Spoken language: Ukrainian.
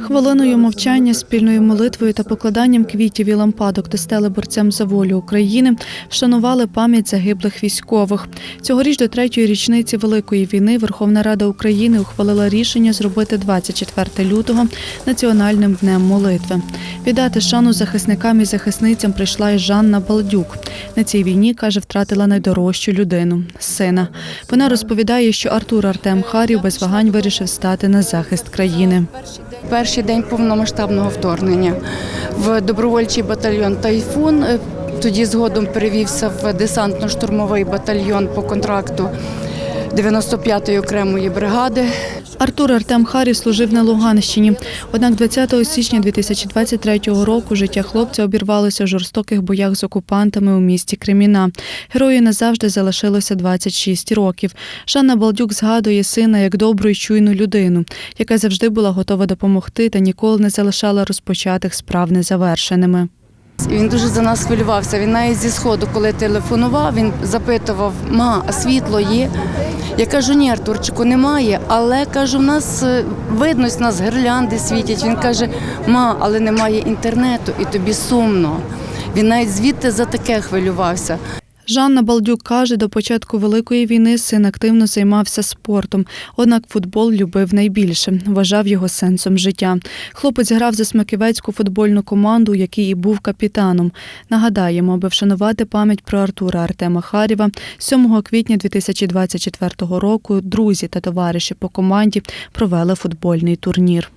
Хвилиною мовчання, спільною молитвою та покладанням квітів і лампадок до стели борцям за волю України вшанували пам'ять загиблих військових. Цьогоріч до третьої річниці Великої війни Верховна Рада України ухвалила рішення зробити 24 лютого національним днем молитви. Віддати шану захисникам і захисницям прийшла і Жанна Балдюк. На цій війні каже, втратила найдорожчу людину сина. Вона розповідає, що Артур Артем Харів без вагань вирішив стати на захист країни. Перший день повномасштабного вторгнення в добровольчий батальйон Тайфун. е, Тоді згодом перевівся в десантно-штурмовий батальйон по контракту 95-ї окремої бригади. Артур Артем Харів служив на Луганщині. Однак 20 січня 2023 року життя хлопця обірвалося в жорстоких боях з окупантами у місті Креміна. Герою назавжди залишилося 26 років. Жанна Балдюк згадує сина як добру і чуйну людину, яка завжди була готова допомогти та ніколи не залишала розпочатих справ незавершеними. Він дуже за нас хвилювався. Він навіть зі сходу, коли телефонував, він запитував: ма, а світло є? Я кажу, ні, Артурчику, немає. Але кажу, в нас е, видно, з нас гірлянди світять. Він каже, ма, але немає інтернету, і тобі сумно. Він навіть звідти за таке хвилювався. Жанна Балдюк каже, до початку Великої війни син активно займався спортом, однак футбол любив найбільше, вважав його сенсом життя. Хлопець грав за смаківецьку футбольну команду, у якій і був капітаном. Нагадаємо, аби вшанувати пам'ять про Артура Артема Харєва, 7 квітня 2024 року друзі та товариші по команді провели футбольний турнір.